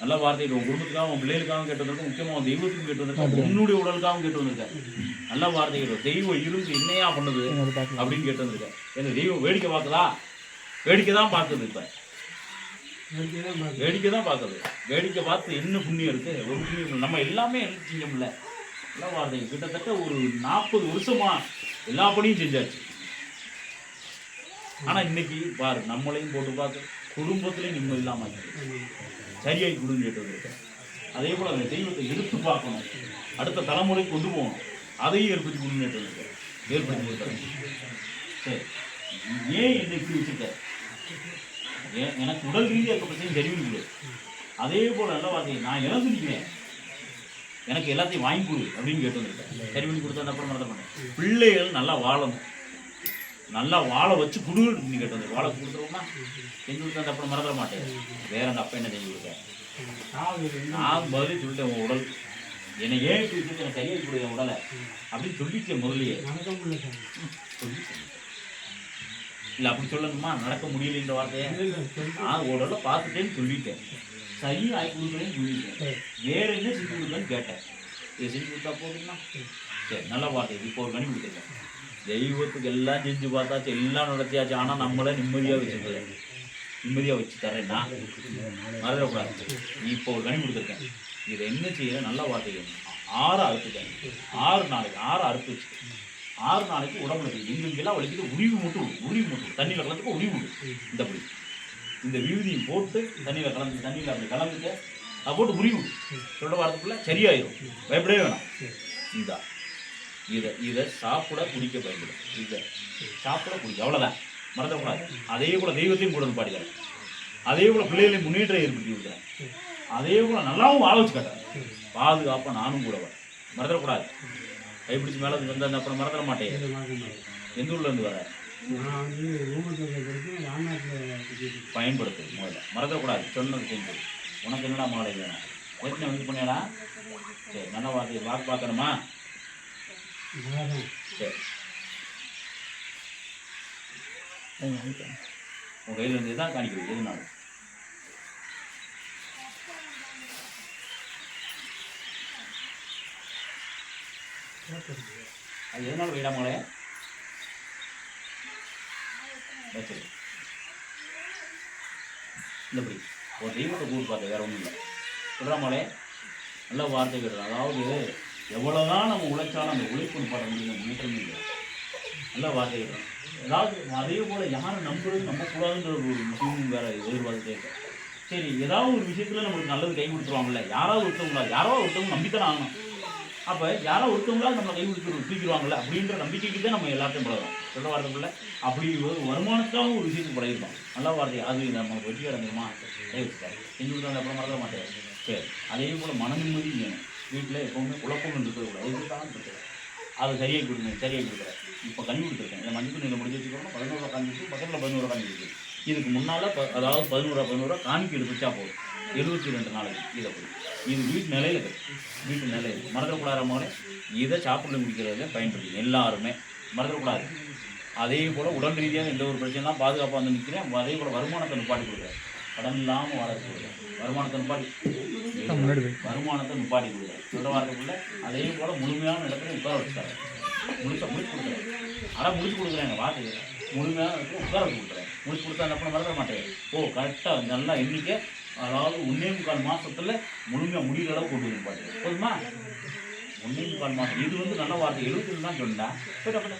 நல்ல வார்த்தைகள் உன் குடும்பத்துக்காகவும் உன் பிள்ளைகளுக்காகவும் கேட்டு வந்திருக்க முக்கியமாக உன் தெய்வத்துக்கும் கேட்டு வந்திருக்க உன்னுடைய உடலுக்காகவும் கேட்டு வந்திருக்க நல்ல வார்த்தைகள் தெய்வம் இருந்து என்னையா பண்ணுது அப்படின்னு கேட்டு வந்திருக்க எனக்கு தெய்வம் வேடிக்கை பார்க்குதா? வேடிக்கை தான் பார்க்குது இப்போ. வேடிக்கை தான் பார்க்குது. வேடிக்கை பார்த்து என்ன புண்ணியம் இருக்கு? ஒரு புண்ணியம். நம்ம எல்லாமே செஞ்சோம்ல? நல்ல வார்த்தை. கிட்டத்தட்ட ஒரு நாற்பது வருஷமா எல்லா பணியும் செஞ்சாச்சு. ஆனா இன்னைக்கு பாரு நம்மளையும் போட்டு பார்க்க குடும்பத்திலையும் நிம்மதி இல்லாம சரியாகி சரியாய் கொடுன்னு கேட்டு வந்திருக்கேன் அதே போல அந்த தெய்வத்தை எடுத்து பார்க்கணும். அடுத்த தலைமுறை கொண்டு போகணும். அதையும் ஏற்படுத்தி கொடுன்னு வந்திருக்கேன் ஏற்படுத்தி கொடுத்தேன் சரி. ஏன் என்னை இப்படி வச்சுருக்க எனக்கு உடல் ரீதியாக இருக்க பிரச்சனை சரி கொடு அதே போல நல்ல வார்த்தை நான் இழந்து எனக்கு எல்லாத்தையும் வாங்கி கொடு அப்படின்னு கேட்டு வந்திருக்கேன் சரி பண்ணி கொடுத்தா அப்புறம் மறந்த மாட்டேன் பிள்ளைகள் நல்லா வாழணும். நல்லா வாழை வச்சு குடு அப்படின்னு வாழை வந்து செஞ்சு கொடுத்தா அப்புறம் மறந்துட மாட்டேன். வேற அந்த அப்பா என்ன செஞ்சு கொடுக்க நான் பதில் சொல்லிட்டேன் உன் உடல். என்னை ஏன் இப்படி எனக்கு கையை கொடு என் உடலை. அப்படின்னு சொல்லிட்டேன் முதல்லயே. இல்லை அப்படி சொல்லணுமா? நடக்க முடியல இந்த வார்த்தையை. நான் உடலை பார்த்துட்டேன்னு சொல்லிட்டேன். சரி ஆகி கொடுக்குறேன்னு சொல்லிட்டேன். வேற என்ன செஞ்சு கொடுக்கன்னு கேட்டேன். இதை செஞ்சு கொடுத்தா போதுமா? சரி நல்ல வார்த்தை. இது இப்போ ஒரு மணி கொடுத்துருக்கேன் தெய்வத்துக்கு எல்லாம் செஞ்சு பார்த்தாச்சு எல்லாம் நடத்தியாச்சு. ஆனால் நம்மளை நிம்மதியாக வச்சுருக்கேன் நிம்மதியாக வச்சு தரேன்னா மறந்துடக்கூடாது நீ இப்போ ஒரு கனி கொடுத்துருக்கேன். இதை என்ன செய்யற? நல்லா பார்த்துக்கணும் ஆறு அறுத்துட்டேன். ஆறு நாளைக்கு ஆறு அறுத்து வச்சு ஆறு நாளைக்கு உடம்புல இருக்கு. எங்கெங்கெல்லாம் வலிக்குது. உரிவு மட்டும் விடு, உரிவு மட்டும் தண்ணி தண்ணியில் கலந்துக்க உரிவு விடு. இந்த படி. இந்த விபூதியும் போட்டு தண்ணியில் கலந்து தண்ணியில் அப்படி கலந்துக்க அதை போட்டு உரிவு சொல்ல வாரத்துக்குள்ள சரியாயிடும் பயப்படவே வேணாம். இந்தா. இதை இதை சாப்பிட குடிக்க பயன்படும். இதை சாப்பிட குடிக்க அவ்வளோதான் மறந்துடக்கூடாது. அதே போல் தெய்வத்தையும் கூட பாடிக்கிறேன் அதே போல் பிள்ளைகளையும் முன்னேற்றம் ஏற்படுத்தி விடுறேன் அதே போல் நல்லாவும் வாழ வச்சு பாதுகாப்பாக நானும் கூட வரேன். மறந்துடக்கூடாது. கைப்பிடிச்சு மேலே வந்து அப்புறம் மறந்துட மாட்டேன். எந்த ஊர்ல இருந்து வர பயன்படுத்து முதல்ல. மறந்துடக்கூடாது. சொன்னது செஞ்சு. உனக்கு என்னடா மாலை வேணும்? எத்தனை வந்து பண்ணியாடா? சரி நல்ல வார்த்தை வாக்கு பார்க்கணுமா? நகரம் உன் கையில் இருந்து தான் காணிக்கிறது எதுனாலும் அது எதனால வைடா வச்சிரு இந்தபடி ஒரு தெய்வத்தை கூறு பார்த்து வேற ஒன்றும் இல்லை சொல்கிறாமலே நல்ல வார்த்தை வார்த்தைகள் அதாவது எவ்வளோதான் நம்ம உழைச்சாலும் அந்த உழைப்பு பட முடியும் முன்னேற்றம் இல்லை நல்ல வார்த்தைகள் ஏதாவது அதே போல் யாரை நம்புறது நம்பக்கூடாதுன்ற ஒரு விஷயமும் வேற எதிர்பார்த்துட்டே இருக்கு சரி ஏதாவது ஒரு விஷயத்தில் நம்மளுக்கு நல்லது கை கொடுத்துருவாங்கல்ல. யாராவது ஒருத்தவங்களா யாரோ ஒருத்தவங்க நம்பித்தானே ஆகணும். அப்போ யாரோ ஒருத்தவங்களா நம்ம கை கொடுத்து தூக்கிடுவாங்கல்ல அப்படின்ற நம்பிக்கைக்கு தான் நம்ம எல்லாத்தையும் பழகிறோம். சொல்ல வார்த்தைக்குள்ள அப்படி ஒரு வருமானத்துக்காகவும் ஒரு விஷயத்துக்கு பழகிருப்போம். நல்ல வார்த்தை. அது நம்ம வெற்றி அடைஞ்சிருமா? செஞ்சு கொடுத்தா அப்புறம் மறக்க மாட்டேன். சரி. அதே போல் மன நிம்மதி வேணும். வீட்டில் எப்பவுமே குழப்பம் இருக்கக்கூடாது இதுதான் இருக்குது அது சரியாக கொடுங்க சரியாக கொடுக்குறேன் இப்போ கண்ணி கொடுத்துருக்கேன் இந்த மஞ்சள் நீங்கள் முடிஞ்சு வச்சுக்கணும் பதினோரு காமிச்சு பக்கத்தில் பதினோரு காமிச்சு இதுக்கு முன்னால் ப அதாவது பதினோரு பதினோரூவா காமிக்கு எடுத்து வச்சா போதும். எழுபத்தி ரெண்டு நாளைக்கு இதை போய் இது வீட்டு நிலையில் இருக்குது வீட்டு நிலையில் மறக்கக்கூடாத மகளே இதை சாப்பிட குடிக்கிறதுல பயன்படுத்தி எல்லாருமே மறக்கக்கூடாது அதே போல் உடல் ரீதியாக எந்த ஒரு பிரச்சனைலாம் பாதுகாப்பாக வந்து நிற்கிறேன் அதே போல் வருமானத்தை நிப்பாட்டி கொடுக்குறேன். கடன் இல்லாமல் வாழ கொடுக்குறேன் வருமானத்தை போய் வருமானத்தை நிப்பாட்டி கொடுக்குறேன் சொல்கிற வார்த்தைக்குள்ள அதே போல் முழுமையான இடத்துல உட்கார வச்சுட்டாரு முழுக்க முடிச்சு கொடுக்குறேன் ஆனால் முடிச்சு கொடுக்குறேன் வார்த்தை முழுமையான இடத்துல உட்கார வச்சு கொடுக்குறேன் முடிச்சு கொடுத்தா அந்த அப்புறம் மறக்க மாட்டேன். ஓ கரெக்டாக நல்லா எண்ணிக்கை. அதாவது ஒன்றே முக்கால் மாசத்துல முழுமையாக முடிகிற அளவு கொண்டு வந்து பாட்டு போதுமா? ஒன்றே முக்கால் மாதம் இது வந்து நல்ல வார்த்தை. எழுபத்தி தான் சொன்னேன் போயிட்டா போயிட்டா